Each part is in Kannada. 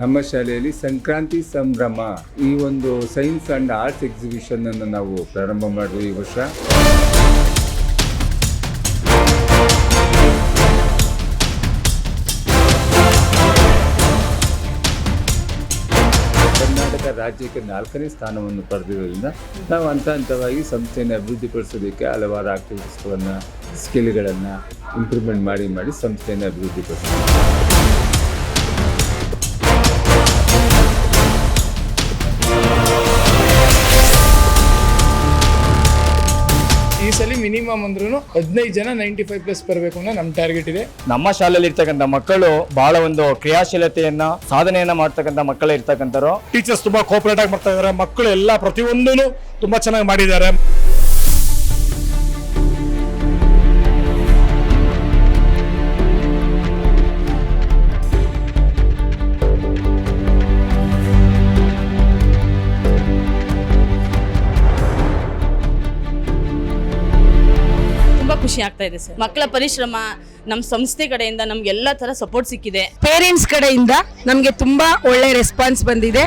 ನಮ್ಮ ಶಾಲೆಯಲ್ಲಿ ಸಂಕ್ರಾಂತಿ ಸಂಭ್ರಮ ಈ ಒಂದು ಸೈನ್ಸ್ ಅಂಡ್ ಆರ್ಟ್ಸ್ ಎಕ್ಸಿಬಿಷನ್ ಅನ್ನು ನಾವು ಪ್ರಾರಂಭ ಮಾಡಿದ್ವಿ ಈ ವರ್ಷ. ಕರ್ನಾಟಕ ರಾಜ್ಯಕ್ಕೆ ನಾಲ್ಕನೇ ಸ್ಥಾನವನ್ನು ಪಡೆದಿರೋದ್ರಿಂದ ನಾವು ಹಂತ ಹಂತವಾಗಿ ಸಂಸ್ಥೆಯನ್ನು ಅಭಿವೃದ್ಧಿಪಡಿಸೋದಕ್ಕೆ ಹಲವಾರು ಆಕ್ಟಿವಿಟೀಸ್ಗಳನ್ನು ಸ್ಕಿಲ್ಗಳನ್ನು ಇಂಪ್ರೂವ್ಮೆಂಟ್ ಮಾಡಿ ಮಾಡಿ ಸಂಸ್ಥೆಯನ್ನು ಅಭಿವೃದ್ಧಿಪಡಿಸ್ತೀವಿ. ಸಲ ಮಿನಿಮಮ್ ಅಂದ್ರೂ ಹದಿನೈದು ಜನ ನೈಂಟಿ ಫೈವ್ ಪ್ಲಸ್ ಬರಬೇಕು ಅನ್ನೋ ನಮ್ಮ ಟಾರ್ಗೆಟ್ ಇದೆ. ನಮ್ಮ ಶಾಲೆಯಲ್ಲಿ ಇರ್ತಕ್ಕಂಥ ಮಕ್ಕಳು ಬಹಳ ಒಂದು ಕ್ರಿಯಾಶೀಲತೆಯನ್ನ ಸಾಧನೆಯನ್ನ ಮಾಡ್ತಕ್ಕಂಥ ಮಕ್ಕಳೇ ಇರ್ತಕ್ಕಂಥವ್ರು. ಟೀಚರ್ಸ್ ತುಂಬಾ ಕೋಪರೇಟ್ ಆಗಿ ಮಾಡ್ತಾ ಇದ್ದಾರೆ ಮಕ್ಕಳು ಎಲ್ಲ ಪ್ರತಿಯೊಂದೂ ತುಂಬಾ ಚೆನ್ನಾಗಿ ಮಾಡಿದ್ದಾರೆ. ಖುಷಿ ಆಗ್ತಾ ಇದೆ ಸರ್. ಮಕ್ಕಳ ಪರಿಶ್ರಮ ನಮ್ಮ ಸಂಸ್ಥೆ ಕಡೆಯಿಂದ ನಮ್ಗೆ ಎಲ್ಲ ತರ ಸಪೋರ್ಟ್ ಸಿಕ್ಕಿದೆ. ಪೇರೆಂಟ್ಸ್ ಕಡೆಯಿಂದ ನಮಗೆ ತುಂಬಾ ಒಳ್ಳೆ ರೆಸ್ಪಾನ್ಸ್ ಬಂದಿದೆ.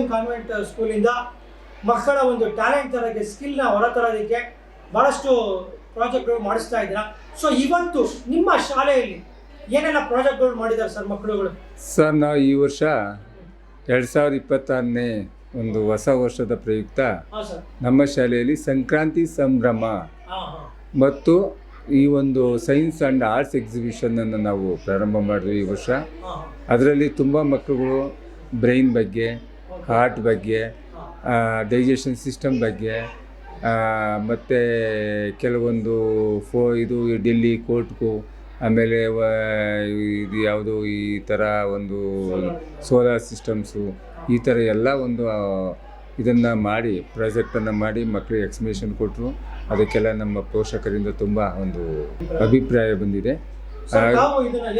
ಎನ್ ಕಾನ್ವೆಂಟ್ ಸ್ಕೂಲಿಂದ ಮಕ್ಕಳ ಒಂದು ಟ್ಯಾಲೆಂಟ್ ತರಕ್ಕೆ ಸ್ಕಿಲ್ನ ಹೊರತರೋದಕ್ಕೆ ಭಾಳಷ್ಟು ಪ್ರಾಜೆಕ್ಟ್ಗಳು ಮಾಡಿಸ್ತಾ ಇದ್ದೀರಾ? ಸೊ ಇವತ್ತು ನಿಮ್ಮ ಶಾಲೆಯಲ್ಲಿ ಏನೆಲ್ಲ ಪ್ರಾಜೆಕ್ಟ್ಗಳು ಮಾಡಿದ್ದಾರೆ ಸರ್ ಮಕ್ಕಳುಗಳು? ಸರ್ ನಾವು ಈ ವರ್ಷ ಎರಡು ಸಾವಿರದ ಇಪ್ಪತ್ತಾರನೇ ಒಂದು ಹೊಸ ವರ್ಷದ ಪ್ರಯುಕ್ತ ನಮ್ಮ ಶಾಲೆಯಲ್ಲಿ ಸಂಕ್ರಾಂತಿ ಸಂಭ್ರಮ ಮತ್ತು ಈ ಒಂದು ಸೈನ್ಸ್ ಆ್ಯಂಡ್ ಆರ್ಟ್ಸ್ ಎಕ್ಸಿಬಿಷನನ್ನು ನಾವು ಪ್ರಾರಂಭ ಮಾಡಿದ್ವಿ ಈ ವರ್ಷ. ಅದರಲ್ಲಿ ತುಂಬ ಮಕ್ಕಳುಗಳು ಬ್ರೈನ್ ಬಗ್ಗೆ ಹಾರ್ಟ್ ಬಗ್ಗೆ ಡೈಜೆಷನ್ ಸಿಸ್ಟಮ್ ಬಗ್ಗೆ ಮತ್ತು ಕೆಲವೊಂದು ಫೋ ಇದು ಡೆಲ್ಲಿ ಕೋರ್ಟ್ಗೂ ಆಮೇಲೆ ಇದು ಯಾವುದು ಈ ಥರ ಒಂದು ಸೋಲಾರ್ ಸಿಸ್ಟಮ್ಸು ಈ ಥರ ಎಲ್ಲ ಒಂದು ಇದನ್ನು ಮಾಡಿ ಪ್ರಾಜೆಕ್ಟನ್ನು ಮಾಡಿ ಮಕ್ಕಳಿಗೆ ಎಕ್ಸ್ಪ್ಲೇಷನ್ ಕೊಟ್ಟರು ಅದಕ್ಕೆಲ್ಲ ನಮ್ಮ ಪೋಷಕರಿಂದ ತುಂಬ ಒಂದು ಅಭಿಪ್ರಾಯ ಬಂದಿದೆ.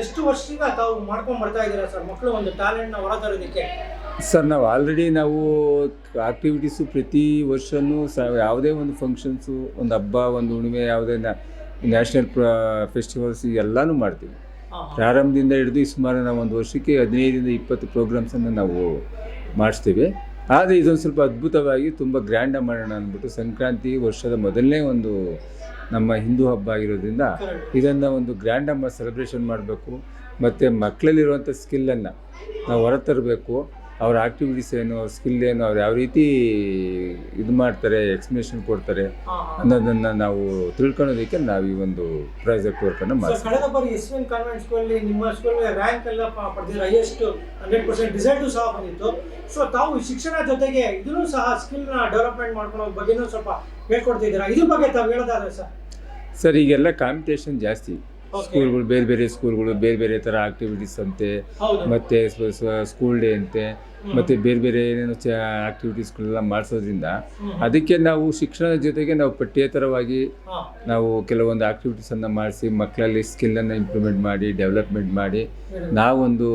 ಎಷ್ಟು ವರ್ಷದಿಂದ ತಾವು ಮಾಡ್ಕೊಂಡು ಬರ್ತಾ ಇದ್ದೀರಾ ಸರ್? ಮಕ್ಕಳು ಒಂದು ಟ್ಯಾಲೆಂಟ್ನ ಹೊರತರೋದಕ್ಕೆ ಸರ್ ನಾವು ಆಲ್ರೆಡಿ ನಾವು ಆಕ್ಟಿವಿಟೀಸು ಪ್ರತಿ ವರ್ಷವೂ ಸ ಯಾವುದೇ ಒಂದು ಫಂಕ್ಷನ್ಸು ಒಂದು ಹಬ್ಬ ಒಂದು ಹುಣ್ಣಿಮೆ ಯಾವುದೇ ನ್ಯಾಷನಲ್ ಪ್ರ ಫೆಸ್ಟಿವಲ್ಸ್ ಎಲ್ಲನೂ ಮಾಡ್ತೀವಿ. ಪ್ರಾರಂಭದಿಂದ ಹಿಡಿದು ಸುಮಾರು ನಾವು ಒಂದು ವರ್ಷಕ್ಕೆ ಹದಿನೈದರಿಂದ ಇಪ್ಪತ್ತು ಪ್ರೋಗ್ರಾಮ್ಸನ್ನು ನಾವು ಮಾಡಿಸ್ತೀವಿ. ಆದರೆ ಇದೊಂದು ಸ್ವಲ್ಪ ಅದ್ಭುತವಾಗಿ ತುಂಬ ಗ್ರ್ಯಾಂಡಾಗಿ ಮಾಡೋಣ ಅಂದ್ಬಿಟ್ಟು ಸಂಕ್ರಾಂತಿ ವರ್ಷದ ಮೊದಲನೇ ಒಂದು ನಮ್ಮ ಹಿಂದೂ ಹಬ್ಬ ಆಗಿರೋದ್ರಿಂದ ಇದನ್ನು ಒಂದು ಗ್ರ್ಯಾಂಡಾಗಿ ಸೆಲೆಬ್ರೇಷನ್ ಮಾಡಬೇಕು. ಮತ್ತು ಮಕ್ಕಳಲ್ಲಿರುವಂಥ ಸ್ಕಿಲ್ಲನ್ನು ನಾವು ಹೊರತರಬೇಕು. ಅವ್ರ ಆಕ್ಟಿವಿಟೀಸ್ ಏನು ಅವ್ರ ಸ್ಕಿಲ್ ಏನು ಅವ್ರು ಯಾವ ರೀತಿ ಇದು ಮಾಡ್ತಾರೆ ಎಕ್ಸ್ಪ್ಲನೇಷನ್ ಕೊಡ್ತಾರೆ ಅನ್ನೋದನ್ನು ನಾವು ತಿಳ್ಕೊಳ್ಳೋದಕ್ಕೆ ನಾವು ಈ ಒಂದು ಪ್ರಾಜೆಕ್ಟ್ ವರ್ಕ್ ಅನ್ನು ಮಾಡ್ತೀವಿ. ಕಳೆದ ಬಾರಿ ಎಸ್ ಎನ್ ಕಾನ್ವೆಂಟ್ ಸ್ಕೂಲಲ್ಲಿ ನಿಮ್ಮ ಸ್ಕೂಲ್ ರ್ಯಾಂಕ್ ಎಲ್ಲ ಪ- ಪಡೆದಿರೋ ಹೈಯೆಸ್ಟ್ ಹಂಡ್ರೆಡ್ ಪರ್ಸೆಂಟ್ ರಿಸಲ್ಟು ಸಹ ಬಂದಿತ್ತು. ಸೊ ತಾವು ಶಿಕ್ಷಣ ಜೊತೆಗೆ ಇದನ್ನು ಸಹ ಸ್ಕಿಲ್ನ ಡೆವಲಪ್ಮೆಂಟ್ ಮಾಡ್ಕೊಳ್ಳೋ ಬಗ್ಗೆನೂ ಸ್ವಲ್ಪ ಹೇಳ್ಕೊಡ್ತಿದ್ದೀರಾ? ಇದ್ರ ಬಗ್ಗೆ ತಾವು ಹೇಳೋದಾದ್ರೆ ಸರ್. ಸರ್ ಈಗೆಲ್ಲ ಕಾಂಪಿಟೇಷನ್ ಜಾಸ್ತಿ. ಸ್ಕೂಲ್ಗಳು ಬೇರೆ ಬೇರೆ ಸ್ಕೂಲ್ಗಳು ಬೇರೆ ಬೇರೆ ಥರ ಆಕ್ಟಿವಿಟೀಸ್ ಅಂತೆ ಮತ್ತು ಸ್ಕೂಲ್ ಡೇ ಅಂತೆ. ಮತ್ತು ಬೇರೆ ಬೇರೆ ಏನೇನು ಚ ಆಕ್ಟಿವಿಟೀಸ್ಗಳೆಲ್ಲ ಮಾಡಿಸೋದ್ರಿಂದ ಅದಕ್ಕೆ ನಾವು ಶಿಕ್ಷಣದ ಜೊತೆಗೆ ನಾವು ಪಠ್ಯೇತರವಾಗಿ ನಾವು ಕೆಲವೊಂದು ಆಕ್ಟಿವಿಟೀಸನ್ನು ಮಾಡಿಸಿ ಮಕ್ಕಳಲ್ಲಿ ಸ್ಕಿಲ್ಲನ್ನು ಇಂಪ್ರೂವ್ಮೆಂಟ್ ಮಾಡಿ ಡೆವಲಪ್ಮೆಂಟ್ ಮಾಡಿ ನಾವೊಂದು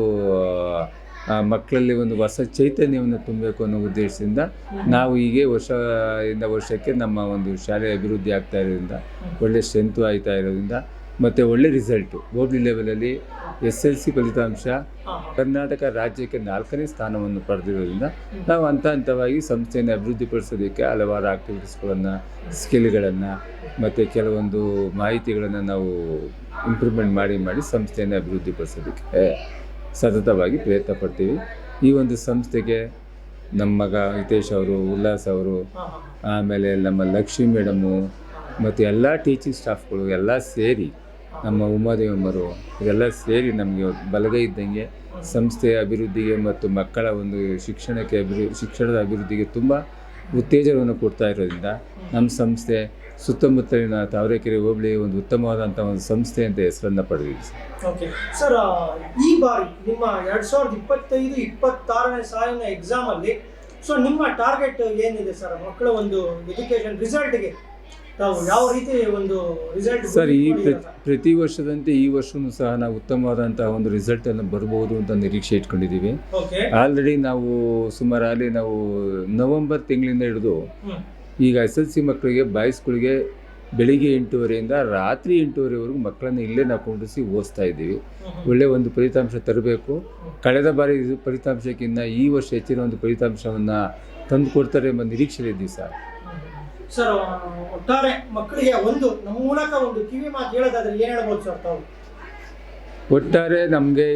ಮಕ್ಕಳಲ್ಲಿ ಒಂದು ಹೊಸ ಚೈತನ್ಯವನ್ನು ತುಂಬಬೇಕು ಅನ್ನೋ ಉದ್ದೇಶದಿಂದ ನಾವು ಹೀಗೆ ವರ್ಷದಿಂದ ವರ್ಷಕ್ಕೆ ನಮ್ಮ ಒಂದು ಶಾಲೆ ಅಭಿವೃದ್ಧಿ ಆಗ್ತಾ ಇರೋದ್ರಿಂದ ಒಳ್ಳೆ ಸ್ಟ್ರೆಂತು ಆಯ್ತಾ ಇರೋದ್ರಿಂದ ಮತ್ತು ಒಳ್ಳೆ ರಿಸಲ್ಟು ಹೋಬ್ಳಿ ಲೆವೆಲಲ್ಲಿ ಎಸ್ ಎಲ್ ಸಿ ಫಲಿತಾಂಶ ಕರ್ನಾಟಕ ರಾಜ್ಯಕ್ಕೆ ನಾಲ್ಕನೇ ಸ್ಥಾನವನ್ನು ಪಡೆದಿರೋದ್ರಿಂದ ನಾವು ಹಂತ ಹಂತವಾಗಿ ಸಂಸ್ಥೆಯನ್ನು ಅಭಿವೃದ್ಧಿಪಡಿಸೋದಕ್ಕೆ ಹಲವಾರು ಆಕ್ಟಿವಿಟೀಸ್ಗಳನ್ನು ಸ್ಕಿಲ್ಗಳನ್ನು ಮತ್ತು ಕೆಲವೊಂದು ಮಾಹಿತಿಗಳನ್ನು ನಾವು ಇಂಪ್ರೂವ್ಮೆಂಟ್ ಮಾಡಿ ಮಾಡಿ ಸಂಸ್ಥೆಯನ್ನು ಅಭಿವೃದ್ಧಿಪಡಿಸೋದಕ್ಕೆ ಸತತವಾಗಿ ಪ್ರಯತ್ನ ಪಡ್ತೀವಿ. ಈ ಒಂದು ಸಂಸ್ಥೆಗೆ ನಮ್ಮ ಮಗ ಹಿತೇಶ್ ಅವರು ಉಲ್ಲಾಸ್ ಅವರು ಆಮೇಲೆ ನಮ್ಮ ಲಕ್ಷ್ಮಿ ಮೇಡಮು ಮತ್ತು ಎಲ್ಲ ಟೀಚಿಂಗ್ ಸ್ಟಾಫ್ಗಳು ಎಲ್ಲ ಸೇರಿ ನಮ್ಮ ಉಮಾದೇವಮ್ಮರು ಇದೆಲ್ಲ ಸೇರಿ ನಮಗೆ ಬಲಗೈ ಇದ್ದಂಗೆ ಸಂಸ್ಥೆಯ ಅಭಿವೃದ್ಧಿಗೆ ಮತ್ತು ಮಕ್ಕಳ ಒಂದು ಶಿಕ್ಷಣಕ್ಕೆ ಅಭಿ ಶಿಕ್ಷಣದ ಅಭಿವೃದ್ಧಿಗೆ ತುಂಬ ಉತ್ತೇಜನವನ್ನು ಕೊಡ್ತಾ ಇರೋದ್ರಿಂದ ನಮ್ಮ ಸಂಸ್ಥೆ ಸುತ್ತಮುತ್ತಲಿನ ತಾವರೆಕೆರೆ ಹೋಬಳಿ ಒಂದು ಉತ್ತಮವಾದಂಥ ಒಂದು ಸಂಸ್ಥೆ ಅಂತ ಹೆಸರನ್ನು ಪಡೆದಿದೆ ಓಕೆ ಸರ್ ಈ ಬಾರಿ ನಿಮ್ಮ ಎರಡು ಸಾವಿರದ ಇಪ್ಪತ್ತೈದು, ಇಪ್ಪತ್ತಾರನೇ ಸಾಲಿನ ಎಕ್ಸಾಮ್ ಅಲ್ಲಿ ಸೊ ನಿಮ್ಮ ಟಾರ್ಗೆಟ್ ಏನಿದೆ ಸರ್ ಮಕ್ಕಳ ಒಂದು ಎಜುಕೇಶನ್ ರಿಸಲ್ಟ್ಗೆ ತಾವು ಯಾವ ರೀತಿ ಒಂದು ರಿಸಲ್ಟ್ ಸರ್ ಈ ಪ್ರತಿ ಪ್ರತಿ ವರ್ಷದಂತೆ ಈ ವರ್ಷವೂ ಸಹ ನಾವು ಉತ್ತಮವಾದಂತಹ ಒಂದು ರಿಸಲ್ಟ್ ಅನ್ನು ಬರಬಹುದು ಅಂತ ನಿರೀಕ್ಷೆ ಇಟ್ಕೊಂಡಿದ್ದೀವಿ. ಆಲ್ರೆಡಿ ನಾವು ಸುಮಾರು ಅಲ್ಲಿ ನಾವು ನವೆಂಬರ್ ತಿಂಗಳಿಂದ ಹಿಡಿದು. ಈಗ ಎಸ್ ಎಲ್ ಸಿ ಮಕ್ಕಳಿಗೆ ಬಾಯ್ಸ್ಗಳಿಗೆ ಬೆಳಿಗ್ಗೆ ಎಂಟೂವರೆಯಿಂದ ರಾತ್ರಿ ಎಂಟೂವರೆವರೆಗೂ ಮಕ್ಕಳನ್ನು ಇಲ್ಲೇ ನಾವು ಕೊಂಡಿಸಿ ಓದಿಸ್ತಾ ಇದ್ದೀವಿ. ಒಳ್ಳೆಯ ಒಂದು ಫಲಿತಾಂಶ ತರಬೇಕು. ಕಳೆದ ಬಾರಿ ಇದು ಫಲಿತಾಂಶಕ್ಕಿಂತ ಈ ವರ್ಷ ಹೆಚ್ಚಿನ ಒಂದು ಫಲಿತಾಂಶವನ್ನು ತಂದು ಕೊಡ್ತಾರೆ ಎಂಬ ನಿರೀಕ್ಷೆಯಲ್ಲಿದ್ದೀವಿ ಸರ್. ಸರ್ ಒಟ್ಟಾರೆ ಮಕ್ಕಳಿಗೆ ಒಂದು ನಮ್ಮ ಮೂಲಕ ಒಂದು ಕಿವಿ ಮಾತು ಹೇಳೋದಾದ್ರೆ ಏನು ಹೇಳ್ಬೋದು ಸರ್ ತಾವು? ಒಟ್ಟಾರೆ ನಮಗೆ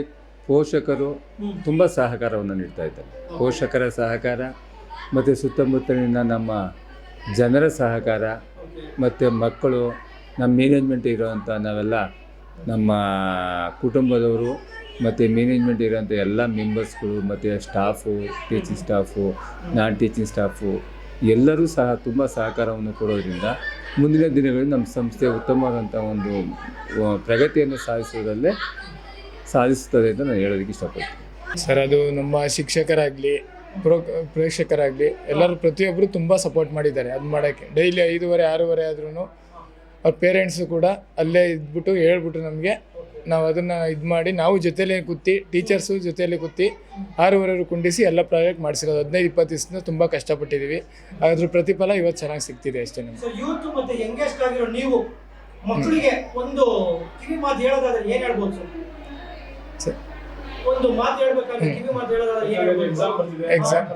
ಪೋಷಕರು. ತುಂಬ ಸಹಕಾರವನ್ನು ನೀಡ್ತಾ ಇದ್ದಾರೆ. ಪೋಷಕರ ಸಹಕಾರ ಮತ್ತು ಸುತ್ತಮುತ್ತಲಿನ ನಮ್ಮ ಜನರ ಸಹಕಾರ ಮತ್ತು ಮಕ್ಕಳು ನಮ್ಮ ಮ್ಯಾನೇಜ್ಮೆಂಟ್ ಇರೋವಂಥ ನಾವೆಲ್ಲ ನಮ್ಮ ಕುಟುಂಬದವರು ಮತ್ತು ಮ್ಯಾನೇಜ್ಮೆಂಟ್ ಇರೋವಂಥ ಎಲ್ಲ ಮೆಂಬರ್ಸ್ಗಳು ಮತ್ತು staff teaching staff non teaching staff ಎಲ್ಲರೂ ಸಹ ತುಂಬ ಸಹಕಾರವನ್ನು ಕೊಡೋದ್ರಿಂದ ಮುಂದಿನ ದಿನಗಳಲ್ಲಿ ನಮ್ಮ ಸಂಸ್ಥೆ ಉತ್ತಮವಾದಂಥ ಒಂದು ಪ್ರಗತಿಯನ್ನು ಸಾಧಿಸುವುದರಲ್ಲೇ ಸಾಧಿಸುತ್ತದೆ ಅಂತ ನಾನು ಹೇಳೋದಕ್ಕೆ ಇಷ್ಟಪಡ್ತೀನಿ. ಸರ್, ಅದು ನಮ್ಮ ಶಿಕ್ಷಕರಾಗಲಿ, ಪ್ರೋ, ಪ್ರೇಕ್ಷಕರಾಗಲಿ, ಎಲ್ಲರೂ ಪ್ರತಿಯೊಬ್ಬರು ತುಂಬ ಸಪೋರ್ಟ್ ಮಾಡಿದ್ದಾರೆ. ಅದು ಮಾಡೋಕ್ಕೆ ಡೈಲಿ ಐದುವರೆ, ಆರೂವರೆ ಆದ್ರೂ ಅವ್ರ ಪೇರೆಂಟ್ಸು ಕೂಡ ಅಲ್ಲೇ ಇದ್ಬಿಟ್ಟು ಹೇಳ್ಬಿಟ್ಟು ನಮಗೆ. ನಾವು ಅದನ್ನು ಇದು ಮಾಡಿ ನಾವು ಜೊತೆಲೇ ಕೂತಿ, ಟೀಚರ್ಸು ಜೊತೆಯಲ್ಲಿ ಕೂತಿ ಆರೂವರೆಗೂ ಕುಂಡಿಸಿ ಎಲ್ಲ ಪ್ರಾಜೆಕ್ಟ್ ಮಾಡಿಸಿರೋದು. ಹದಿನೈದು, ಇಪ್ಪತ್ತು ದಿವಸದಿಂದ ತುಂಬ ಕಷ್ಟಪಟ್ಟಿದ್ದೀವಿ ಅದ್ರ ಪ್ರತಿಫಲ ಇವತ್ತು ಚೆನ್ನಾಗಿ ಸಿಗ್ತಿದೆ ಅಷ್ಟೇ ನಮಗೆ. ಯೂತ್ ಮತ್ತೆ ಯಂಗೆಸ್ಟ್ ಆಗಿರೋ ನೀವು ಮಕ್ಕಳಿಗೆ ಒಂದು ಕಿವಿ ಮಾತು ಹೇಳೋದಾದ್ರೆ ಏನು ಹೇಳ್ಬೋದು? ಸರ್. ಒಂದು ಮಾತು ಹೇಳ್ಬೇಕಾದ್ರೆ ಕಿವಿ ಮಾತು ಹೇಳೋದಾದ್ರೆ ಏನ್ ಹೇಳ್ಬೋದು ಎಕ್ಸಾಮ್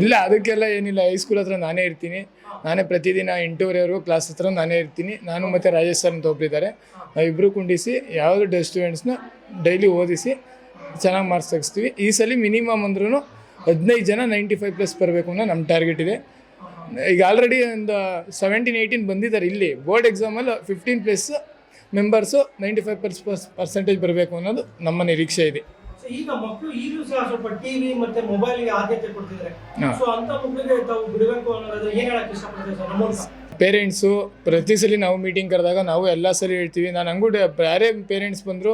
ಇಲ್ಲ ಅದಕ್ಕೆಲ್ಲ ಏನಿಲ್ಲ. ಹೈಸ್ಕೂಲ್ ಹತ್ರ ನಾನೇ ಇರ್ತೀನಿ. ನಾನೇ ಪ್ರತಿದಿನ ಎಂಟೂವರೆವರೆಗೂ ಕ್ಲಾಸ್ ಹತ್ರ ನಾನೇ ಇರ್ತೀನಿ. ನಾನು ಮತ್ತು ರಾಜೇಶ್ ಸರ್ ಅಂತ ಒಬ್ಬರಿದ್ದಾರೆ ನಾವಿಬ್ಬರು ಕುಂಡಿಸಿ ಯಾವುದು ಸ್ಟೂಡೆಂಟ್ಸ್ನ ಡೈಲಿ ಓದಿಸಿ ಚೆನ್ನಾಗಿ ಮಾರ್ಕ್ಸ್ ತೆಗಿಸ್ತೀವಿ. ಈ ಸಲ ಮಿನಿಮಮ್ ಅಂದ್ರೂ ಹದಿನೈದು ಜನ ನೈಂಟಿ ಫೈವ್ ಪ್ಲಸ್ ಬರಬೇಕು ಅನ್ನೋ ನಮ್ಮ ಟಾರ್ಗೆಟ್ ಇದೆ. ಈಗ ಆಲ್ರೆಡಿ ಒಂದು ಸೆವೆಂಟೀನ್ ಏಯ್ಟೀನ್ ಬಂದಿದ್ದಾರೆ ಇಲ್ಲಿ. ಬೋರ್ಡ್ ಎಕ್ಸಾಮಲ್ಲಿ fifteen plus members ninety five purse percentage ಬರಬೇಕು ಅನ್ನೋದು ನಮ್ಮ ನಿರೀಕ್ಷೆ ಇದೆ. ಈಗ ಮಕ್ಕಳು ಈಗಲೂ ಸಹ ಸ್ವಲ್ಪ ಟಿವಿ ಮತ್ತೆ ಮೊಬೈಲ್ಗೆ ಆದ್ಯತೆ ಕೊಡ್ತಿದ್ದಾರೆ. ಸೊ ಅಂತ ಮಕ್ಕಳಿಗೆ ತಾವು ಬಿಡಬೇಕು ಅನ್ನೋದಾದ್ರೆ ಏನು ಹೇಳಕ್ಕೆ ಇಷ್ಟಪಡ್ತೀವಿ ಸರ್ ನಮ್ಮ ಪೇರೆಂಟ್ಸು ಪ್ರತಿ ಸಲ ನಾವು ಮೀಟಿಂಗ್ ಕರೆದಾಗ ನಾವು ಎಲ್ಲ ಸಲ ಹೇಳ್ತೀವಿ. ನಾನು ಹಂಗೂ ಬೇರೆ ಪೇರೆಂಟ್ಸ್ ಬಂದರು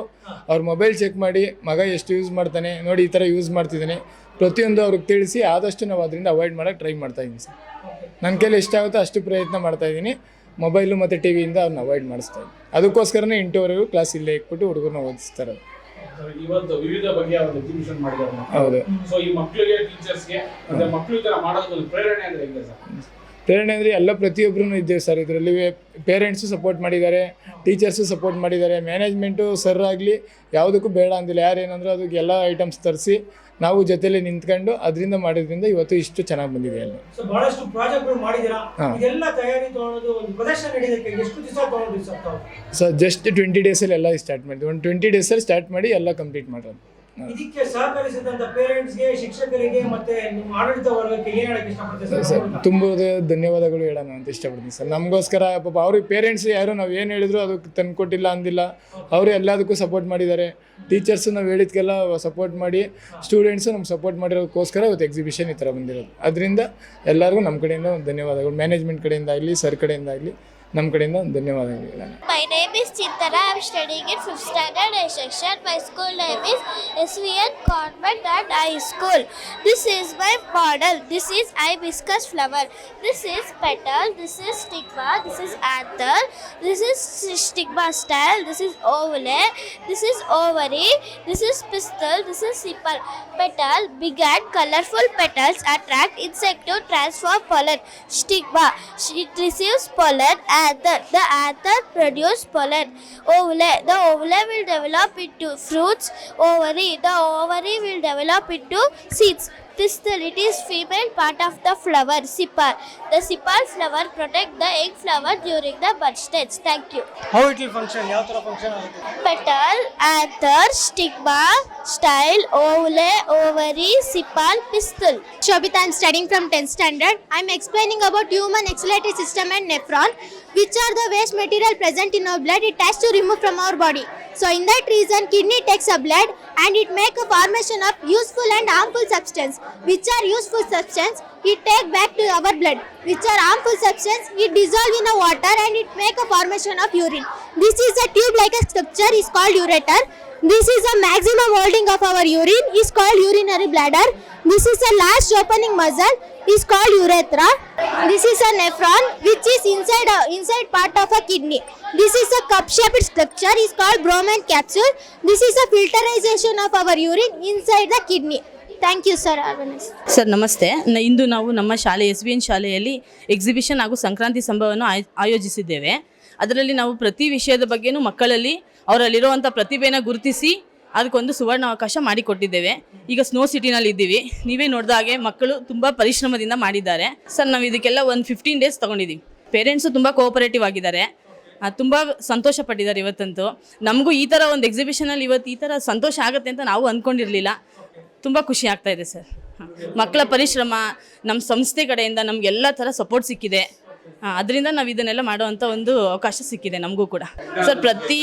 ಅವ್ರ ಮೊಬೈಲ್ ಚೆಕ್ ಮಾಡಿ ಮಗ ಎಷ್ಟು ಯೂಸ್ ಮಾಡ್ತಾನೆ ನೋಡಿ ಈ ಥರ ಯೂಸ್ ಮಾಡ್ತಿದ್ದಾನೆ. ಪ್ರತಿಯೊಂದು ಅವ್ರಿಗೆ ತಿಳಿಸಿ ಆದಷ್ಟು ನಾವು ಅದರಿಂದ ಅವಾಯ್ಡ್ ಮಾಡೋಕ್ಕೆ ಟ್ರೈ ಮಾಡ್ತಾ ಇದ್ದೀನಿ ಸರ್. ನನ್ನ ಕೈಲಿ ಎಷ್ಟಾಗುತ್ತೋ ಅಷ್ಟು ಪ್ರಯತ್ನ ಮಾಡ್ತಾ ಇದ್ದೀನಿ ಮೊಬೈಲು ಮತ್ತು ಟಿ ವಿಯಿಂದ ಅವ್ರನ್ನ ಅವಾಯ್ಡ್ ಮಾಡಿಸ್ತಾ ಇದ್ದೀನಿ ಅದಕ್ಕೋಸ್ಕರನೇ ಎಂಟುವರೆಗೂ ಕ್ಲಾಸ್ ಇಲ್ಲೇ ಇಟ್ಬಿಟ್ಟು ಹುಡುಗರನ್ನ ಓದಿಸ್ತಾರೆ. ಇವತ್ತು ವಿವಿಧ ಬಗೆಯ ಒಂದು ಎಕ್ಸಿಬಿಷನ್ ಮಾಡಿದ್ದಾರೆ ಹೌದು. ಸೊ ಈ ಮಕ್ಕಳಿಗೆ ಟೀಚರ್ಸ್ಗೆ ಮತ್ತೆ ಮಕ್ಕಳು ಈ ಒಂದು ಪ್ರೇರಣೆ ಅಂದ್ರೆ ಹೆಂಗೆ ಸರ್? ಪ್ರೇರಣೆ ಅಂದರೆ ಎಲ್ಲ ಪ್ರತಿಯೊಬ್ಬರೂ ಇದ್ದೇವೆ ಸರ್. ಇದರಲ್ಲಿ ಪೇರೆಂಟ್ಸು ಸಪೋರ್ಟ್ ಮಾಡಿದ್ದಾರೆ ಟೀಚರ್ಸು ಸಪೋರ್ಟ್ ಮಾಡಿದ್ದಾರೆ ಮ್ಯಾನೇಜ್ಮೆಂಟು ಸರ್ ಆಗಲಿ ಯಾವುದಕ್ಕೂ ಬೇಡ ಅಂದಿಲ್ಲ. ಯಾರೇನಂದ್ರೆ ಅದಕ್ಕೆ ಎಲ್ಲ ಐಟಮ್ಸ್ ತರಿಸಿ ನಾವು ಜೊತೆಯಲ್ಲಿ ನಿಂತ್ಕೊಂಡು ಅದರಿಂದ ಮಾಡಿದ್ರಿಂದ ಇವತ್ತು ಇಷ್ಟು ಚೆನ್ನಾಗಿ ಬಂದಿದೆ ಅಲ್ಲಿ. ಬಹಳಷ್ಟು ಪ್ರಾಜೆಕ್ಟ್ಗಳು ಮಾಡಿದ್ದೀರಾ. ಇದೆಲ್ಲ ತಯಾರಿ ತಗೊಳ್ಳೋದು ಒಂದು ಪ್ರದರ್ಶನ ನಡೆಯೋದಕ್ಕೆ ಎಷ್ಟು ದಿವಸ ತಗೊಂಡ್ರಿ ಸರ್ ಜಸ್ಟ್ ಟ್ವೆಂಟಿ ಡೇಸಲ್ಲಿ ಎಲ್ಲ ಸ್ಟಾರ್ಟ್ ಮಾಡಿದ್ವಿ ಒಂದು ಟ್ವೆಂಟಿ ಡೇಸಲ್ಲಿ ಸ್ಟಾರ್ಟ್ ಮಾಡಿ ಎಲ್ಲ ಕಂಪ್ಲೀಟ್ ಮಾಡೋದು ಇದಕ್ಕೆ ಸಹಕರಿಸಿದಂತ ಪೇರೆಂಟ್ಸ್ಗೆ ಶಿಕ್ಷಕರಿಗೆ ಮತ್ತೆ ನಿಮ್ಮ ಆಡಳಿತ ವರ್ಗಕ್ಕೆ ಏನ್ ಹೇಳಕ್ ಇಷ್ಟಪಡ್ತೀವಿ ಸರ್? ತುಂಬ ಧನ್ಯವಾದಗಳು ಹೇಳೋಣ ಅಂತ ಇಷ್ಟಪಡ್ತೀನಿ ಸರ್. ನಮಗೋಸ್ಕರ ಪಾಪ ಅವ್ರಿಗೆ ಪೇರೆಂಟ್ಸ್ ಯಾರು ನಾವು ಏನು ಹೇಳಿದ್ರು ಅದಕ್ಕೆ ತಂದ್ಕೊಟ್ಟಿಲ್ಲ ಅಂದಿಲ್ಲ. ಅವರು ಎಲ್ಲದಕ್ಕೂ ಸಪೋರ್ಟ್ ಮಾಡಿದ್ದಾರೆ. ಟೀಚರ್ಸು ನಾವು ಹೇಳಿದ್ಕೆಲ್ಲ ಸಪೋರ್ಟ್ ಮಾಡಿ ಸ್ಟೂಡೆಂಟ್ಸು ನಮ್ಗೆ ಸಪೋರ್ಟ್ ಮಾಡಿರೋದಕ್ಕೋಸ್ಕರ ಇವತ್ತು ಎಕ್ಸಿಬಿಷನ್ ಈ ಥರ ಬಂದಿರೋದು. ಅದರಿಂದ ಎಲ್ಲರಿಗೂ ನಮ್ಮ ಕಡೆಯಿಂದ ಒಂದು ಧನ್ಯವಾದಗಳು. ಮ್ಯಾನೇಜ್ಮೆಂಟ್ ಕಡೆಯಿಂದ ಆಗಲಿ ಸರ್ ಕಡೆಯಿಂದ ಆಗಲಿ ನಮ್ಮ ಕಡೆಯಿಂದ ಒಂದು ಧನ್ಯವಾದಗಳು ಹೇಳೋಣ My name is Chintara. I am studying in 5th standard A section. My school name is SVN Convent and High School. This is my model. This is hibiscus flower. This is petal. This is stigma. This is anther. This is stigma style. This is ovule. This is ovary. This is pistil. This is sepal. Petal. Big and colorful petals attract insect to transform pollen. Stigma. It receives pollen. Anther. The anther produce pollen. Ovule. The ovule will develop into fruits. Ovary. The ovary will develop into seeds. Pistil. It is female part of the flower. Sepal. The sepal flower protect the egg flower during the bud stage. Thank you. How it will function ಯಾವ ತರ ಫಂಕ್ಷನ್ ಆಗುತ್ತೆ Petal, anther, stigma, style, ovule, ovary, sepal, pistil. Shobita, I'm studying from 10th standard. I'm explaining about human axillary system and nephron, which are the waste material present in our blood. It has to remove from our body. So, in that reason, kidney takes a blood and it make a formation of useful and harmful substance. Which are useful substance? It take back to our blood. Which are harmful substance? It dissolve in a water and it make a formation of urine. This is a tube-like a structure is called ureter. This is a maximum holding of our urine is called urinary bladder. This is a large opening muscle is called urethra. This is a nephron which is inside a, inside part of a kidney. This is a cup-shaped structure is called Broman capsule. This is a filterization of our urine inside the kidney. Thank you sir sir ನಮಸ್ತೆ ಇಂದು ನಾವು ನಮ್ಮ ಶಾಲೆ ಎಸ್ ಬಿ ಎನ್ ಶಾಲೆಯಲ್ಲಿ ಎಕ್ಸಿಬಿಷನ್ ಹಾಗೂ ಸಂಕ್ರಾಂತಿ ಸಂಭವವನ್ನು ಆಯ್ ಆಯೋಜಿಸಿದ್ದೇವೆ. ಅದರಲ್ಲಿ ನಾವು ಪ್ರತಿ ವಿಷಯದ ಬಗ್ಗೆನೂ ಮಕ್ಕಳಲ್ಲಿ ಅವರಲ್ಲಿರುವಂಥ ಪ್ರತಿಭೆನ ಗುರುತಿಸಿ ಅದಕ್ಕೊಂದು ಸುವರ್ಣ ಅವಕಾಶ ಮಾಡಿಕೊಟ್ಟಿದ್ದೇವೆ. ಈಗ ಸ್ನೋ ಸಿಟಿನಲ್ಲಿ ಇದ್ದೀವಿ. ನೀವೇ ನೋಡಿದ ಹಾಗೆ ಮಕ್ಕಳು ತುಂಬ ಪರಿಶ್ರಮದಿಂದ ಮಾಡಿದ್ದಾರೆ. ಸರ್ ನಾವು ಇದಕ್ಕೆಲ್ಲ ಒಂದು ಫಿಫ್ಟೀನ್ ಡೇಸ್ ತೊಗೊಂಡಿದ್ದೀವಿ. ಪೇರೆಂಟ್ಸು ತುಂಬ ಕೋಆಪರೇಟಿವ್ ಆಗಿದ್ದಾರೆ. ತುಂಬ ಸಂತೋಷ ಪಟ್ಟಿದ್ದಾರೆ ಇವತ್ತಂತೂ. ನಮಗೂ ಈ ಥರ ಒಂದು ಎಕ್ಸಿಬಿಷನಲ್ಲಿ ಇವತ್ತು ಈ ಥರ ಸಂತೋಷ ಆಗುತ್ತೆ ಅಂತ ನಾವು ಅಂದ್ಕೊಂಡಿರಲಿಲ್ಲ ತುಂಬ ಖುಷಿ ಆಗ್ತಾ ಇದೆ ಸರ್. ಮಕ್ಕಳ ಪರಿಶ್ರಮ ನಮ್ಮ ಸಂಸ್ಥೆ ಕಡೆಯಿಂದ ನಮಗೆಲ್ಲ ಥರ ಸಪೋರ್ಟ್ ಸಿಕ್ಕಿದೆ. ಅದರಿಂದ ನಾವು ಇದನ್ನೆಲ್ಲ ಮಾಡುವಂಥ ಒಂದು ಅವಕಾಶ ಸಿಕ್ಕಿದೆ ನಮಗೂ ಕೂಡ. ಸರ್ ಪ್ರತಿ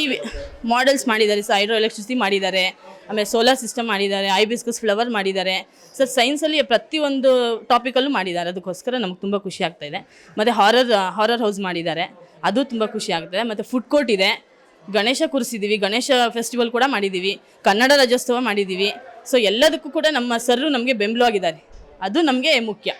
ಮಾಡೆಲ್ಸ್ ಮಾಡಿದ್ದಾರೆ ಸರ್ ಹೈಡ್ರೋ ಎಲೆಕ್ಟ್ರಿಸಿಟಿ ಮಾಡಿದ್ದಾರೆ, ಆಮೇಲೆ ಸೋಲಾರ್ ಸಿಸ್ಟಮ್ ಮಾಡಿದ್ದಾರೆ ಐಬಿಸ್ಕಸ್ ಫ್ಲವರ್ ಮಾಡಿದ್ದಾರೆ. ಸರ್ ಸೈನ್ಸಲ್ಲಿ ಪ್ರತಿಯೊಂದು ಟಾಪಿಕಲ್ಲೂ ಮಾಡಿದ್ದಾರೆ. ಅದಕ್ಕೋಸ್ಕರ ನಮ್ಗೆ ತುಂಬ ಖುಷಿ ಆಗ್ತಾ ಇದೆ. ಮತ್ತು ಹಾರರ್ ಹಾರರ್ ಹೌಸ್ ಮಾಡಿದ್ದಾರೆ. ಅದು ತುಂಬ ಖುಷಿ ಆಗ್ತದೆ ಮತ್ತು ಫುಡ್ ಕೋರ್ಟ್ ಇದೆ. ಗಣೇಶ ಕೂರಿಸಿದ್ದೀವಿ ಗಣೇಶ ಫೆಸ್ಟಿವಲ್ ಕೂಡ ಮಾಡಿದ್ದೀವಿ ಕನ್ನಡ ರಾಜ್ಯೋತ್ಸವ ಮಾಡಿದ್ದೀವಿ ಸೊ ಎಲ್ಲದಕ್ಕೂ ಕೂಡ ನಮ್ಮ ಸರ್ರು ನಮಗೆ ಬೆಂಬಲವಾಗಿದ್ದಾರೆ. ಅದು ನಮಗೆ ಮುಖ್ಯ.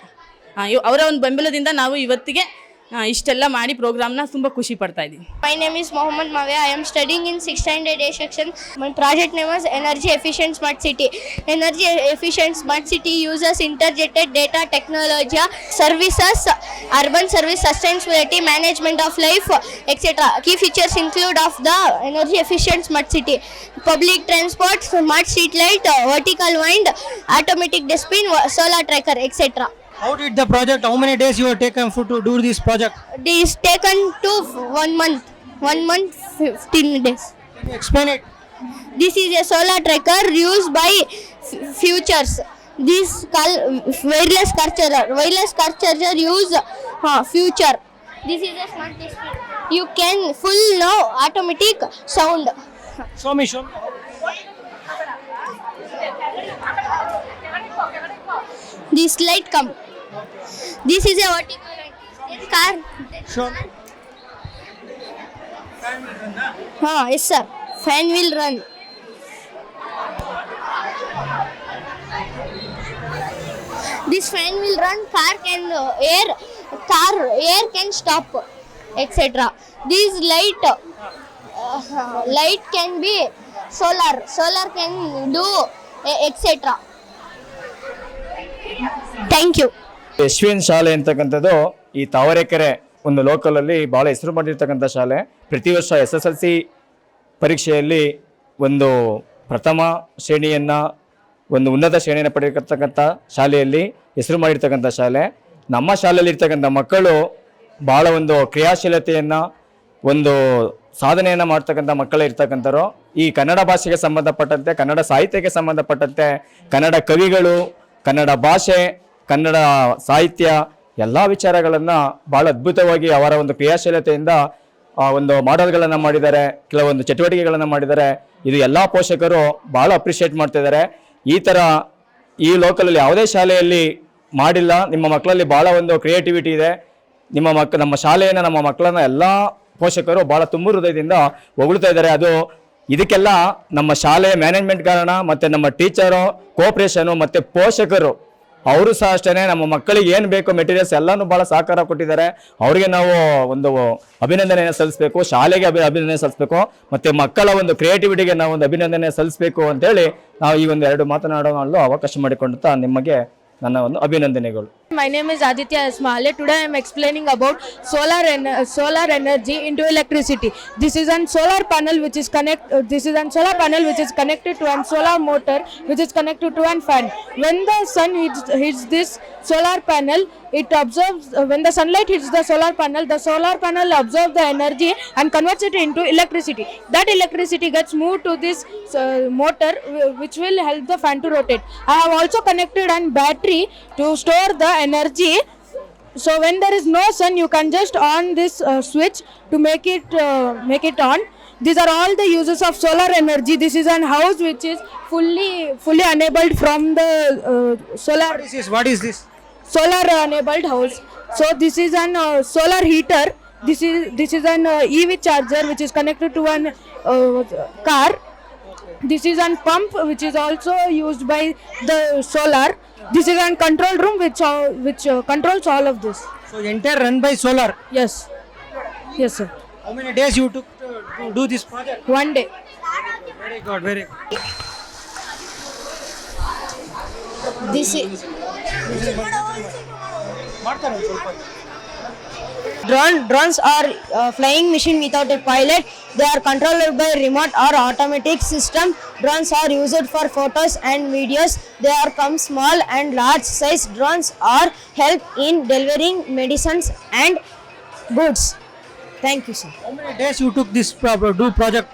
ಅವರ ಒಂದು ಬೆಂಬಲದಿಂದ ನಾವು ಇವತ್ತಿಗೆ ಇಷ್ಟೆಲ್ಲ ಮಾಡಿ ಪ್ರೋಗ್ರಾಮ್ನ ತುಂಬ ಖುಷಿ ಪಡ್ತಾ ಇದ್ದೀನಿ my name is Mohammed Mave I am studying in six hundred A section my project name was energy efficient smart city energy efficient smart city uses integrated data technology services urban service sustainability management of life etcetera key features include of the energy efficient smart city public transport smart street light vertical wind automatic dustbin solar tracker etcetera How did the project, how many days you have taken for to do this project? This taken to one month, one month, 15 days. Can you explain it? This is a solar tracker used by futures. This wireless charger. Wireless charger use uh, future. This is a smart display. You can full now automatic sound. Show me, show me. This light come. This is a vertical car. Sure. Huh, yes sir. Fan will run. This fan will run. Car can uh, air. Car air can stop, etc. This light. Uh, light can be solar. Solar can do etc. Thank you. Yashwin ಶಾಲೆ ಅಂತಕ್ಕಂಥದ್ದು ಈ ತಾವರೆಕೆರೆ ಒಂದು ಲೋಕಲಲ್ಲಿ ಭಾಳ ಹೆಸರು ಮಾಡಿರ್ತಕ್ಕಂಥ ಶಾಲೆ. ಪ್ರತಿ ವರ್ಷ ಎಸ್ ಎಸ್ ಎಲ್ ಸಿ ಪರೀಕ್ಷೆಯಲ್ಲಿ ಒಂದು ಪ್ರಥಮ ಶ್ರೇಣಿಯನ್ನು, ಒಂದು ಉನ್ನತ ಶ್ರೇಣಿಯನ್ನು ಪಡೆಯತಕ್ಕಂಥ ಶಾಲೆಯಲ್ಲಿ ಹೆಸರು ಮಾಡಿರ್ತಕ್ಕಂಥ ಶಾಲೆ. ನಮ್ಮ ಶಾಲೆಯಲ್ಲಿರ್ತಕ್ಕಂಥ ಮಕ್ಕಳು ಭಾಳ ಒಂದು ಕ್ರಿಯಾಶೀಲತೆಯನ್ನು, ಒಂದು ಸಾಧನೆಯನ್ನು ಮಾಡ್ತಕ್ಕಂಥ ಮಕ್ಕಳೇ ಇರ್ತಕ್ಕಂಥವ್ರು ಈ ಕನ್ನಡ ಭಾಷೆಗೆ ಸಂಬಂಧಪಟ್ಟಂತೆ, ಕನ್ನಡ ಸಾಹಿತ್ಯಕ್ಕೆ ಸಂಬಂಧಪಟ್ಟಂತೆ, ಕನ್ನಡ ಕವಿಗಳು, ಕನ್ನಡ ಭಾಷೆ ಕನ್ನಡ ಸಾಹಿತ್ಯ ಎಲ್ಲ ವಿಚಾರಗಳನ್ನು ಭಾಳ ಅದ್ಭುತವಾಗಿ ಅವರ ಒಂದು ಕ್ರಿಯಾಶೀಲತೆಯಿಂದ ಒಂದು ಮಾಡೆಲ್ಗಳನ್ನು ಮಾಡಿದ್ದಾರೆ, ಕೆಲವೊಂದು ಚಟುವಟಿಕೆಗಳನ್ನು ಮಾಡಿದ್ದಾರೆ. ಇದು ಎಲ್ಲ ಪೋಷಕರು ಭಾಳ ಅಪ್ರಿಷಿಯೇಟ್ ಮಾಡ್ತಿದ್ದಾರೆ. ಈ ಥರ ಈ ಲೋಕಲಲ್ಲಿ ಯಾವುದೇ ಶಾಲೆಯಲ್ಲಿ ಮಾಡಿಲ್ಲ. ನಿಮ್ಮ ಮಕ್ಕಳಲ್ಲಿ ಭಾಳ ಒಂದು ಕ್ರಿಯೇಟಿವಿಟಿ ಇದೆ. ನಿಮ್ಮ ಮಕ್, ನಮ್ಮ ಶಾಲೆಯನ್ನು, ನಮ್ಮ ಮಕ್ಕಳನ್ನ ಎಲ್ಲ ಪೋಷಕರು ಭಾಳ ತುಂಬ ಹೃದಯದಿಂದ ಹೊಗಳ್ತಾ ಇದ್ದಾರೆ. ಅದು ಇದಕ್ಕೆಲ್ಲ ನಮ್ಮ ಶಾಲೆಯ ಮ್ಯಾನೇಜ್ಮೆಂಟ್ ಕಾರಣ, ಮತ್ತು ನಮ್ಮ ಟೀಚರು, ಕೋಪ್ರೇಷನು, ಮತ್ತು ಪೋಷಕರು ಅವರು ಸಹ ಅಷ್ಟೇ ನಮ್ಮ ಮಕ್ಕಳಿಗೆ ಏನು ಬೇಕೋ ಮೆಟೀರಿಯಲ್ಸ್ ಎಲ್ಲನೂ ಭಾಳ ಸಹಕಾರ ಕೊಟ್ಟಿದ್ದಾರೆ. ಅವರಿಗೆ ನಾವು ಒಂದು ಅಭಿನಂದನೆಯನ್ನು ಸಲ್ಲಿಸಬೇಕು, ಶಾಲೆಗೆ ಅಭಿ ಅಭಿನಂದನೆ ಸಲ್ಲಿಸಬೇಕು, ಮತ್ತು ಮಕ್ಕಳ ಒಂದು ಕ್ರಿಯೇಟಿವಿಟಿಗೆ ನಾವು ಒಂದು ಅಭಿನಂದನೆ ಸಲ್ಲಿಸಬೇಕು ಅಂತೇಳಿ ನಾವು ಈ ಒಂದು ಎರಡು ಮಾತನಾಡಲು ಅವಕಾಶ ಮಾಡಿಕೊಂಡಂತ ನಿಮಗೆ ನನ್ನ ಒಂದು ಅಭಿನಂದನೆಗಳು. My name is Aditya Esmale. Today I am explaining about solar en- solar energy into electricity. This is an solar panel which is connect. Uh, this is an solar panel which is connected to an solar motor which is connected to an fan. When the sun hits, hits this solar panel, it absorbs. Uh, when the sunlight hits the solar panel, the solar panel absorbs the energy and converts it into electricity. That electricity gets moved to this uh, motor, which will help the fan to rotate. I have also connected an battery to store the energy. So when there is no sun you can just on this uh, switch to make it uh, make it on. These are all the uses of solar energy. This is an house which is fully fully enabled from the uh, solar What is this? What is this? solar enabled house. So this is an uh, solar heater. This is this is an uh, ev charger which is connected to an uh, car this is an pump which is also used by the solar This is a control room which all, which uh, controls all of this. So entire run by solar. Yes. Yes, sir. How many days you took to, to do this project? One day. Very good, very good. This is ಮಾಡ್ತಾರೆ ಒಂದ್ ಸ್ವಲ್ಪ Drone drones are uh, flying machine without a pilot. They are controlled by remote or automatic system. Drones are used for photos and videos. They are come small and large size drones are help in delivering medicines and goods. Thank you, sir. How many days you took this pro- do project?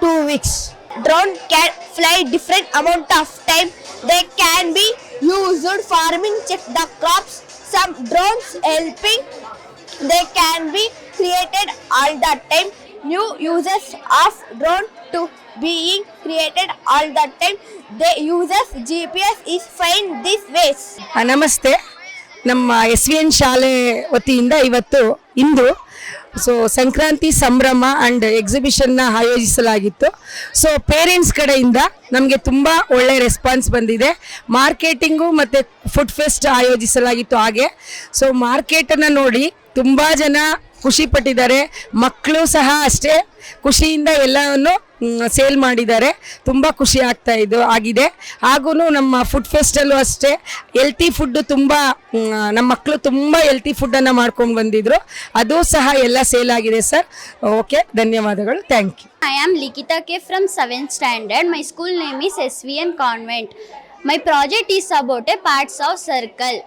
Two weeks. drone can fly different amount of time. They can be used farming check the crops. Some drones helping. They can be created all the time. New uses of drone to being created all the time. They uses GPS is find this ways. Namaste. ನಮ್ಮ ಎಸ್ ವಿ ಎನ್ ಶಾಲೆ ವತಿಯಿಂದ ಇವತ್ತು ಇಂದು ಸೊ ಸಂಕ್ರಾಂತಿ ಸಂಭ್ರಮ ಆ್ಯಂಡ್ ಎಕ್ಸಿಬಿಷನ್ನ ಆಯೋಜಿಸಲಾಗಿತ್ತು. ಸೊ ಪೇರೆಂಟ್ಸ್ ಕಡೆಯಿಂದ ನಮಗೆ ತುಂಬ ಒಳ್ಳೆ ರೆಸ್ಪಾನ್ಸ್ ಬಂದಿದೆ. ಮಾರ್ಕೆಟಿಂಗು ಮತ್ತು ಫುಡ್ ಫೆಸ್ಟ್ ಆಯೋಜಿಸಲಾಗಿತ್ತು ಹಾಗೆ. ಸೊ ಮಾರ್ಕೆಟನ್ನು ನೋಡಿ ತುಂಬ ಜನ ಖುಷಿಪಟ್ಟಿದ್ದಾರೆ ಮಕ್ಕಳು ಸಹ ಅಷ್ಟೇ ಖುಷಿಯಿಂದ ಎಲ್ಲವನ್ನು ಸೇಲ್ ಮಾಡಿದ್ದಾರೆ ತುಂಬ ಖುಷಿ ಆಗ್ತಾ ಇದು ಆಗಿದೆ ಹಾಗೂ ನಮ್ಮ ಫುಡ್ ಫೆಸ್ಟಲ್ಲೂ ಅಷ್ಟೇ ಎಲ್ತಿ ಫುಡ್ಡು ತುಂಬ ನಮ್ಮ ಮಕ್ಕಳು ತುಂಬ ಎಲ್ತಿ ಫುಡ್ಡನ್ನು ಮಾಡ್ಕೊಂಡು ಬಂದಿದ್ರು ಅದು ಸಹ ಎಲ್ಲ ಸೇಲ್ ಆಗಿದೆ ಸರ್ ಓಕೆ, ಧನ್ಯವಾದಗಳು thank you I am Likita K from 7th standard. My school name is SVN Convent. My project is about a parts of circle.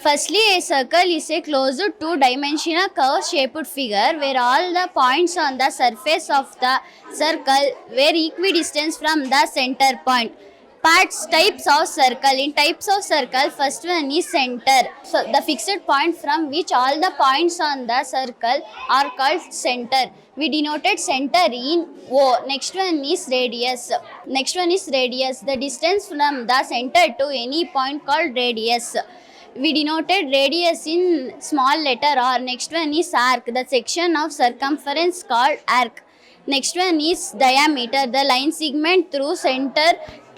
Firstly, a circle is a closed two-dimensional curve-shaped figure where all the points on the surface of the circle were equidistant from the center point. Parts types of circle. In types of circle, first one is center. So the fixed point from which all the points on the circle are called center. We denoted center in O. Next one is radius. Next one is radius. The distance from the center to any point called radius. We denoted radius in small letter R. Next one is arc. The section of circumference called arc. Next one is diameter, the line segment through center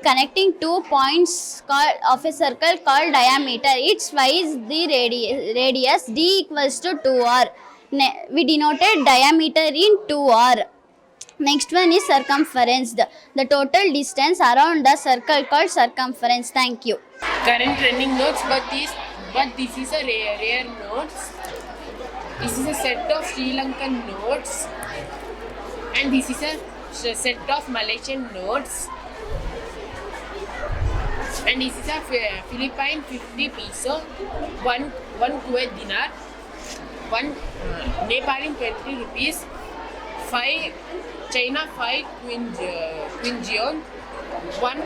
connecting two points called, of a circle called diameter. Its is the radi- radius, d equals to 2r. Ne- we denoted diameter in 2r. Next one is circumference, the, the total distance around the circle called circumference. Thank you. current trending notes but this but this is a rare, rare notes. This is a set of sri lankan notes. And this is a set of malaysian notes. And this is a philippine 50 peso. One one kuwait dinar. One uh, nepali 20 rupees. Five china 5 quinj uh, quinjion one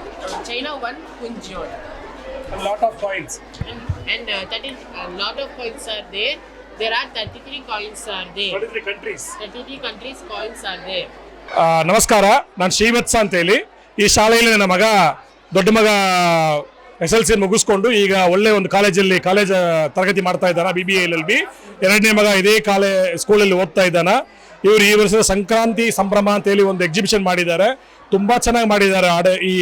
china 1 quinjion A lot of coins. and, and uh, that is a lot of coins are there. There are 33 coins are there. 33 countries. 33 countries coins are there. ಆ, ನಮಸ್ಕಾರ ನಾನು ಶ್ರೀವತ್ಸ ಅಂತ ಹೇಳಿ ಈ ಶಾಲೆಯಲ್ಲಿ ನನ್ನ ಮಗ ದೊಡ್ಡ ಮಗ ಎಸ್ ಎಲ್ ಸಿ ಮುಗಿಸ್ಕೊಂಡು ಈಗ ಒಳ್ಳೆ ಒಂದು ಕಾಲೇಜಲ್ಲಿ ಕಾಲೇಜ್ ತರಗತಿ ಮಾಡ್ತಾ ಇದ್ದಾನ B B L L B ಎರಡನೇ ಮಗ ಇದೇ ಕಾಲೇ ಸ್ಕೂಲಲ್ಲಿ ಓದ್ತಾ ಇದ್ದಾನ ಇವರು ಈ ವರ್ಷದ ಸಂಕ್ರಾಂತಿ ಸಂಭ್ರಮ ಅಂತ ಹೇಳಿ ಒಂದು ಎಕ್ಸಿಬಿಷನ್ ಮಾಡಿದ್ದಾರೆ ತುಂಬ ಚೆನ್ನಾಗಿ ಮಾಡಿದ್ದಾರೆ ಆಡ ಈ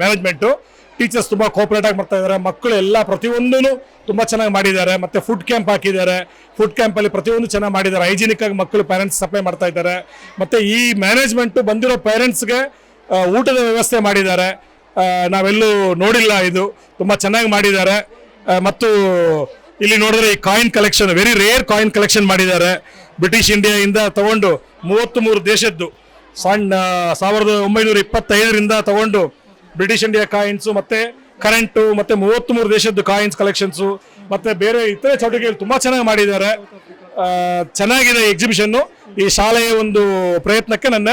ಮ್ಯಾನೇಜ್ಮೆಂಟು ಟೀಚರ್ಸ್ ತುಂಬಾ ಕೋಪರೇಟ್ ಆಗಿ ಮಾಡ್ತಾ ಇದ್ದಾರೆ ಮಕ್ಕಳು ಎಲ್ಲ ಪ್ರತಿಯೊಂದೂ ತುಂಬಾ ಚೆನ್ನಾಗಿ ಮಾಡಿದ್ದಾರೆ. ಮತ್ತೆ ಫುಡ್ ಕ್ಯಾಂಪ್ ಹಾಕಿದ್ದಾರೆ. ಫುಡ್ ಕ್ಯಾಂಪ್ ಅಲ್ಲಿ ಪ್ರತಿಯೊಂದು ಚೆನ್ನಾಗಿ ಮಾಡಿದ್ದಾರೆ. ಹೈಜಿನಿಕ್ ಆಗಿ ಮಕ್ಕಳು ಪೇರೆಂಟ್ಸ್ ಸಪ್ಲೈ ಮಾಡ್ತಾ ಇದ್ದಾರೆ. ಮತ್ತೆ ಈ ಮ್ಯಾನೇಜ್ಮೆಂಟ್ ಬಂದಿರೋ ಪೇರೆಂಟ್ಸ್ಗೆ ಊಟದ ವ್ಯವಸ್ಥೆ ಮಾಡಿದ್ದಾರೆ. ನಾವೆಲ್ಲೂ ನೋಡಿಲ್ಲ ಇದು. ತುಂಬಾ ಚೆನ್ನಾಗಿ ಮಾಡಿದ್ದಾರೆ. ಮತ್ತು ಇಲ್ಲಿ ನೋಡಿದ್ರೆ ಈ coin collection very rare coin collection ಮಾಡಿದ್ದಾರೆ. ಬ್ರಿಟಿಷ್ ಇಂಡಿಯಾದಿಂದ ತಗೊಂಡು ಮೂವತ್ತ್ ಮೂರು ದೇಶದ್ದು. ಸಣ್ಣ, ಸಾವಿರದ ಒಂಬೈನೂರ ಇಪ್ಪತ್ತೈದರಿಂದ ತಗೊಂಡು ಬ್ರಿಟಿಷ್ ಇಂಡಿಯಾ ಕಾಯಿನ್ಸು ಮತ್ತೆ ಕರೆಂಟು ಮತ್ತೆ ಮೂವತ್ತ್ ಮೂರು ದೇಶದ್ದು ಕಾಯಿನ್ಸ್ ಕಲೆಕ್ಷನ್ಸು ಮತ್ತೆ ಬೇರೆ ಇತರೆ ಚಟುವಟಿಕೆಗಳು ತುಂಬಾ ಚೆನ್ನಾಗಿ ಮಾಡಿದ್ದಾರೆ. ಚೆನ್ನಾಗಿದೆ ಎಕ್ಸಿಬಿಷನ್ನು ಈ ಶಾಲೆಯ ಒಂದು ಪ್ರಯತ್ನಕ್ಕೆ ನನ್ನ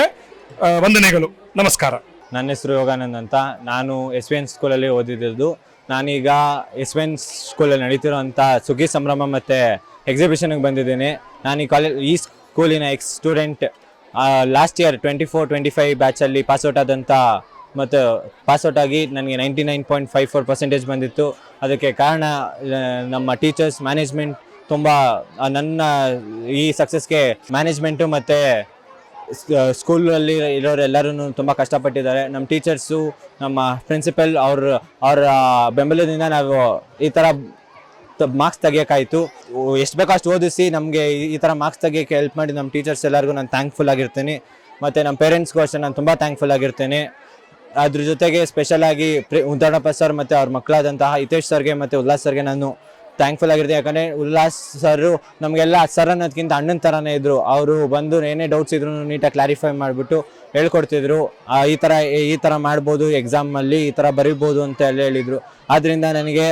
ವಂದನೆಗಳು. ನಮಸ್ಕಾರ. ನನ್ನ ಹೆಸರು ಯೋಗಾನಂದ್ ಅಂತ. ನಾನು ಎಸ್ ವಿ ಎನ್ ಸ್ಕೂಲಲ್ಲಿ ಓದಿದ್ದು. ನಾನೀಗ ಎಸ್ ವಿ ಎನ್ ಸ್ಕೂಲಲ್ಲಿ ನಡೀತಿರುವಂಥ ಸುಗ್ಗಿ ಸಂಭ್ರಮ ಮತ್ತು ಎಕ್ಸಿಬಿಷನ್ಗೆ ಬಂದಿದ್ದೀನಿ. ನಾನು ಈ ಕಾಲೇಜ್ ಈ ಸ್ಕೂಲಿನ ex student last year twenty four twenty five ಬ್ಯಾಚಲ್ಲಿ pass out ಆದಂಥ ಮತ್ತು ಪಾಸ್ಔಟ್ ಆಗಿ ನನಗೆ ninety nine point five four percentage ಬಂದಿತ್ತು. ಅದಕ್ಕೆ ಕಾರಣ ನಮ್ಮ ಟೀಚರ್ಸ್ ಮ್ಯಾನೇಜ್ಮೆಂಟ್ ತುಂಬ ನನ್ನ ಈ ಸಕ್ಸಸ್ಗೆ ಮ್ಯಾನೇಜ್ಮೆಂಟು ಮತ್ತು ಸ್ಕೂಲಲ್ಲಿ ಇರೋರೆಲ್ಲರೂ ತುಂಬ ಕಷ್ಟಪಟ್ಟಿದ್ದಾರೆ. ನಮ್ಮ ಟೀಚರ್ಸು ನಮ್ಮ ಪ್ರಿನ್ಸಿಪಲ್ ಅವ್ರ, ಅವರ ಬೆಂಬಲದಿಂದ ನಾವು ಈ ಥರ ಮಾರ್ಕ್ಸ್ ತೆಗಿಯೋಕ್ಕಾಯಿತು. ಎಷ್ಟು ಬೇಕೋ ಅಷ್ಟು ಓದಿಸಿ ನಮಗೆ ಈ ಥರ ಮಾರ್ಕ್ಸ್ ತೆಗಿಯೋಕ್ಕೆ ಹೆಲ್ಪ್ ಮಾಡಿ ನಮ್ಮ ಟೀಚರ್ಸ್ ಎಲ್ಲರಿಗೂ ನಾನು ಥ್ಯಾಂಕ್ಫುಲ್ ಆಗಿರ್ತೀನಿ. ಮತ್ತು ನಮ್ಮ ಪೇರೆಂಟ್ಸ್ಗೂ ಅಷ್ಟೇ ನಾನು ತುಂಬ ಥ್ಯಾಂಕ್ಫುಲ್ ಆಗಿರ್ತೀನಿ. ಅದ್ರ ಜೊತೆಗೆ ಸ್ಪೆಷಲ್ ಆಗಿ ಪ್ರಿ ಉದ್ದಾಡಪ್ಪ ಸರ್ ಮತ್ತು ಅವ್ರ ಮಕ್ಕಳಾದಂತಹ ಹಿತೇಶ್ ಸರ್ಗೆ ಮತ್ತು ಉಲ್ಲಾಸ್ ಸರ್ಗೆ ನಾನು ಥ್ಯಾಂಕ್ಫುಲ್ ಆಗಿರ್ತೀನಿ. ಯಾಕಂದರೆ ಉಲ್ಲಾಸ್ ಸರ್ ನಮಗೆಲ್ಲ ಸರ್ ಅನ್ನೋದಕ್ಕಿಂತ ಅಣ್ಣನ ಥರನೇ ಇದ್ದರು ಅವರು ಬಂದು ಏನೇ ಡೌಟ್ಸ್ ಇದ್ರು ನೀಟಾಗಿ ಕ್ಲಾರಿಫೈ ಮಾಡಿಬಿಟ್ಟು ಹೇಳ್ಕೊಡ್ತಿದ್ರು. ಈ ಥರ ಈ ಥರ ಮಾಡ್ಬೋದು ಎಕ್ಸಾಮಲ್ಲಿ ಈ ಥರ ಬರಿಬೋದು ಅಂತ ಎಲ್ಲ ಹೇಳಿದರು. ಆದ್ದರಿಂದ ನನಗೆ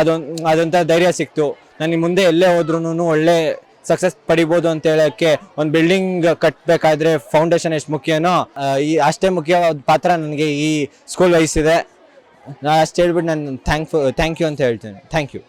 ಅದೊಂದು ಅದೊಂಥರ ಧೈರ್ಯ ಸಿಕ್ತು. ನನಗೆ ಮುಂದೆ ಎಲ್ಲೇ ಹೋದ್ರೂ ಒಳ್ಳೆ ಸಕ್ಸಸ್ ಪಡಿಬೋದು ಅಂತ ಹೇಳಕ್ಕೆ ಒಂದು ಬಿಲ್ಡಿಂಗ್ ಕಟ್ಟಬೇಕಾದ್ರೆ ಫೌಂಡೇಶನ್ ಎಷ್ಟು ಮುಖ್ಯನೋ ಈ ಅಷ್ಟೇ ಮುಖ್ಯವಾದ ಪಾತ್ರ ನನಗೆ ಈ ಸ್ಕೂಲ್ ವಹಿಸಿದೆ ನಾನು ಅಷ್ಟು ಹೇಳ್ಬಿಟ್ಟು ನಾನು ಥ್ಯಾಂಕ್ ಥ್ಯಾಂಕ್ ಯು ಅಂತ ಹೇಳ್ತೀನಿ. Thank you